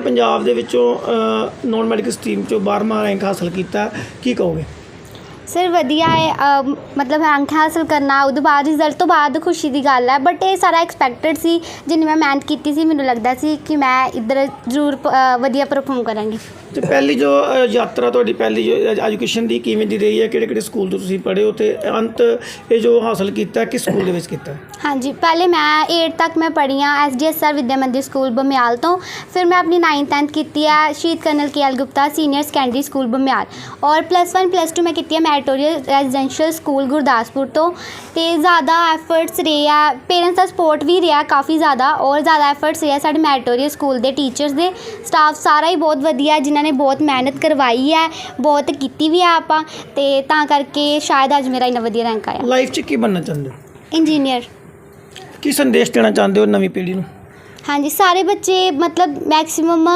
ਪੰਜਾਬ ਦੇ ਵਿੱਚੋਂ non medical stream ਚੋਂ 12ਵਾਂ ਰੈਂਕ ਹਾਸਲ ਕੀਤਾ ਕੀ ਕਹੋਗੇ? ਸਰ ਵਧੀਆ ਹੈ। ਮਤਲਬ ਅੰਕ ਹਾਸਲ ਕਰਨਾ ਉਹਦੇ ਬਾਅਦ ਰਿਜ਼ਲਟ ਤੋਂ ਬਾਅਦ ਖੁਸ਼ੀ ਦੀ ਗੱਲ ਹੈ। ਬਟ ਇਹ ਸਾਰਾ ਐਕਸਪੈਕਟਡ ਸੀ ਜਿੰਨੀ ਮੈਂ ਮਿਹਨਤ ਕੀਤੀ ਸੀ ਮੈਨੂੰ ਲੱਗਦਾ ਸੀ ਕਿ ਮੈਂ ਇੱਧਰ ਜ਼ਰੂਰ ਵਧੀਆ ਪਰਫਾਰਮ ਕਰਾਂਗੀ। ਤੇ ਪਹਿਲੀ ਜੋ ਯਾਤਰਾ ਤੁਹਾਡੀ ਪਹਿਲੀ ਜੋ ਐਜੂਕੇਸ਼ਨ ਦੀ ਕਿਵੇਂ ਦੀ ਰਹੀ ਹੈ? ਕਿਹੜੇ ਕਿਹੜੇ ਸਕੂਲ ਤੋਂ ਤੁਸੀਂ ਪੜ੍ਹੇ ਹੋ? ਤੇ ਅੰਤ ਇਹ ਜੋ ਹਾਸਲ ਕੀਤਾ ਕਿਸ ਸਕੂਲ ਦੇ ਵਿੱਚ ਕੀਤਾ? ਹਾਂਜੀ ਪਹਿਲੇ ਮੈਂ 8 ਤੱਕ ਮੈਂ ਪੜ੍ਹੀ ਹਾਂ ਐਸਡੀਐਸਆਰ ਵਿਦਿਆ ਮੰਦਿਰ ਸਕੂਲ ਬਮਿਆਲ ਤੋਂ। ਫਿਰ ਮੈਂ ਆਪਣੀ 9th 10th ਕੀਤੀ ਹੈ ਸ਼ਹੀਦ colonel KL Gupta senior secondary school Bamial. ਔਰ ਪਲੱਸ 1 ਪਲੱਸ 2 ਮੈਂ ਕੀਤੀ ਹੈ ਮੈਰੀਟੋਰੀਅਲ ਰੈਜ਼ੀਡੈਂਸ਼ੀਅਲ ਸਕੂਲ ਗੁਰਦਾਸਪੁਰ ਤੋਂ। ਤੇ ਜ਼ਿਆਦਾ ਐਫਰਟਸ ਰਹੇ ਆ ਪੇਰੈਂਟਸ ਦਾ ਸਪੋਰਟ ਵੀ ਰਿਹਾ ਕਾਫੀ ਜ਼ਿਆਦਾ ਔਰ ਜ਼ਿਆਦਾ ਐਫਰਟਸ ਰਿਹਾ ਸਾਡੇ ਮੈਰੀਟੋਰੀਅਲ ਸਕੂਲ ਦੇ ਟੀਚਰਸ ਦੇ। ਸਟਾਫ ਸਾਰਾ ਹੀ ਬਹੁਤ ਵਧੀਆ ਜਿਨ੍ਹਾਂ ਨੇ ਬਹੁਤ ਮਿਹਨਤ ਕਰਵਾਈ ਹੈ ਬਹੁਤ ਕੀਤੀ ਵੀ ਹੈ ਆਪਾਂ। ਤੇ ਤਾਂ ਕਰਕੇ ਸ਼ਾਇਦ ਅੱਜ ਮੇਰਾ ਇੰਨਾ ਵਧੀਆ ਰੈਂਕ ਆਇਆ। ਲਾਈਫ 'ਚ ਕੀ ਬਣਨਾ ਚਾਹੁੰਦੇ ਹੋ? ਇੰਜੀਨੀਅਰ ਕੀ ਸੰਦੇਸ਼ ਦੇਣਾ ਚਾਹੁੰਦੇ ਹੋ ਨਵੀਂ ਪੀੜ੍ਹੀ ਨੂੰ? ਹਾਂਜੀ ਸਾਰੇ ਬੱਚੇ ਮਤਲਬ ਮੈਕਸਿਮਮ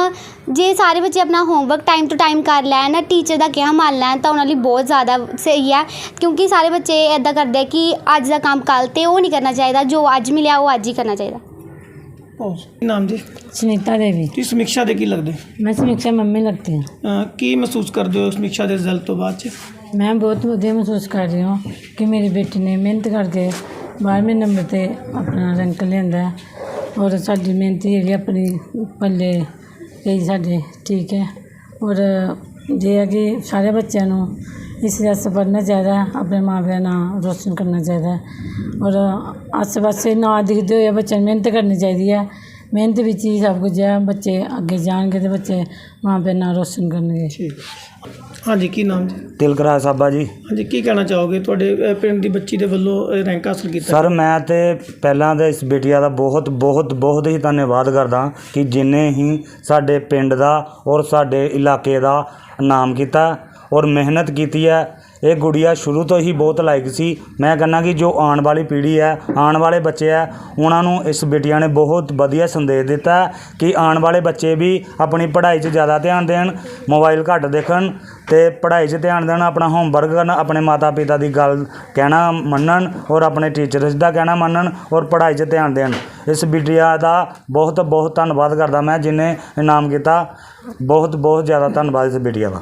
ਜੇ ਸਾਰੇ ਬੱਚੇ ਆਪਣਾ ਹੋਮਵਰਕ ਟਾਈਮ ਟੂ ਟਾਈਮ ਕਰ ਲੈਣ ਟੀਚਰ ਦਾ ਕਿਹਾ ਮੰਨ ਲੈਣ ਤਾਂ ਉਹਨਾਂ ਲਈ ਬਹੁਤ ਜ਼ਿਆਦਾ ਸਹੀ ਹੈ। ਕਿਉਂਕਿ ਸਾਰੇ ਬੱਚੇ ਇਦਾਂ ਕਰਦੇ ਆ ਕਿ ਅੱਜ ਦਾ ਕੰਮ ਕੱਲ ਤੇ ਉਹ ਨਹੀਂ ਕਰਨਾ ਚਾਹੀਦਾ ਜੋ ਅੱਜ ਮਿਲਿਆ ਉਹ ਅੱਜ ਹੀ ਕਰਨਾ ਚਾਹੀਦਾ। ਕੀ ਨਾਮ ਜੀ? ਸੁਨੀਤਾ ਦੇवी ਤੁਸੀਂ ਸਮੀਖਿਆ ਦੇ ਕੀ ਲੱਗਦੇ? ਮੈਂ ਸਮੀਖਿਆ ਮੰਮੀ ਲੱਗਦੀ ਹਾਂ। ਅ, ਕੀ ਮਹਿਸੂਸ ਕਰਦੇ ਹੋ ਸਮੀਖਿਆ ਦੇ ਰਿਜ਼ਲਟ ਤੋਂ ਬਾਅਦ ਚ? ਮੈਂ ਬਹੁਤ ਵਧੀਆ ਮਹਿਸੂਸ ਕਰ ਰਹੀ ਹਾਂ ਕਿ ਮੇਰੀ ਬੇਟੀ ਨੇ ਮਿਹਨਤ ਕਰਕੇ 12ਵੇਂ ਨੰਬਰ ਤੇ ਆਪਣਾ ਰੈਂਕ ਲਿਆਂਦਾ ਹੈ। ਔਰ ਸਾਡੀ ਮਿਹਨਤ ਜਿਹੜੀ ਆਪਣੀ ਪੱਲੇ ਗਈ ਸਾਡੇ ਠੀਕ ਹੈ। ਔਰ ਜੇ ਹੈ ਕਿ ਸਾਰੇ ਬੱਚਿਆਂ ਨੂੰ ਇਸ ਵਾਸਤੇ ਪੜ੍ਹਨਾ ਚਾਹੀਦਾ, ਆਪਣੇ ਮਾਂ ਪਿਓ ਦਾ ਨਾਂ ਰੋਸ਼ਨ ਕਰਨਾ ਚਾਹੀਦਾ। ਔਰ ਆਸੇ ਪਾਸੇ ਨਾ ਦਿਖਦੇ ਹੋਏ ਬੱਚਿਆਂ ਨੂੰ ਮਿਹਨਤ ਕਰਨੀ ਚਾਹੀਦੀ ਹੈ। ਮਿਹਨਤ ਵਿੱਚ ਹੀ ਸਭ ਕੁਝ ਹੈ ਬੱਚੇ ਅੱਗੇ ਜਾਣਗੇ ਤੇ ਬੱਚੇ ਮਾਂ ਪਿਓ ਦਾ ਨਾਂ ਰੋਸ਼ਨ ਕਰਨਗੇ। ਠੀਕ। ਹਾਂਜੀ ਕੀ ਨਾਮ ਜੀ? ਤਿਲਕਰਾਜ ਸਾਬਾ ਜੀ। ਹਾਂਜੀ ਕੀ ਕਹਿਣਾ ਚਾਹੋਗੇ? ਤੁਹਾਡੇ ਅ, ਪਿੰਡ ਦੀ ਬੱਚੀ ਦੇ ਵੱਲੋਂ ਰੈਂਕ ਹਾਸਲ ਕੀਤਾ ਸਰ ਮੈਂ ਤੇ ਪਹਿਲਾਂ ਤਾਂ ਇਸ ਬੇਟੀਆ ਦਾ ਬਹੁਤ ਬਹੁਤ ਬਹੁਤ ਹੀ ਧੰਨਵਾਦ ਕਰਦਾ ਕਿ ਜਿਨੇ ਹੀ ਸਾਡੇ ਪਿੰਡ ਦਾ ਔਰ ਸਾਡੇ ਇਲਾਕੇ ਦਾ ਨਾਮ ਕੀਤਾ। ਔਰ ਮਿਹਨਤ ਕੀਤੀ ਹੈ। ਇਹ ਗੁੜੀਆ ਸ਼ੁਰੂ ਤੋਂ ਹੀ ਬਹੁਤ ਲਾਇਕ ਸੀ। ਮੈਂ ਕਹਿੰਦਾ ਕਿ ਜੋ ਆਉਣ ਵਾਲੀ ਪੀੜ੍ਹੀ ਹੈ, ਆਉਣ ਵਾਲੇ ਬੱਚੇ ਹੈ, ਉਹਨਾਂ ਨੂੰ ਇਸ ਬੇਟੀਆਂ ਨੇ ਬਹੁਤ ਵਧੀਆ ਸੰਦੇਸ਼ ਦਿੱਤਾ ਕਿ ਆਉਣ ਵਾਲੇ ਬੱਚੇ ਵੀ ਆਪਣੀ ਪੜ੍ਹਾਈ 'ਚ ਜ਼ਿਆਦਾ ਧਿਆਨ ਦੇਣ ਮੋਬਾਈਲ ਘੱਟ ਦੇਖਣ ਤੇ ਪੜ੍ਹਾਈ 'ਚ ਧਿਆਨ ਦੇਣ, ਆਪਣਾ ਹੋਮਵਰਕ ਕਰਨ, ਆਪਣੇ ਮਾਤਾ ਪਿਤਾ ਦੀ ਗੱਲ ਕਹਿਣਾ ਮੰਨਣ ਔਰ ਆਪਣੇ ਟੀਚਰਸ ਦਾ ਕਹਿਣਾ ਮੰਨਣ ਔਰ ਪੜ੍ਹਾਈ 'ਚ ਧਿਆਨ ਦੇਣ। ਇਸ ਬਿਟਿਆ ਦਾ ਬਹੁਤ ਬਹੁਤ ਧੰਨਵਾਦ ਕਰਦਾ ਮੈਂ ਜਿਨੇ ਇਨਾਮ ਕੀਤਾ। ਬਹੁਤ ਬਹੁਤ ਜ਼ਿਆਦਾ ਧੰਨਵਾਦ ਇਸ ਬਿਟਿਆ ਦਾ।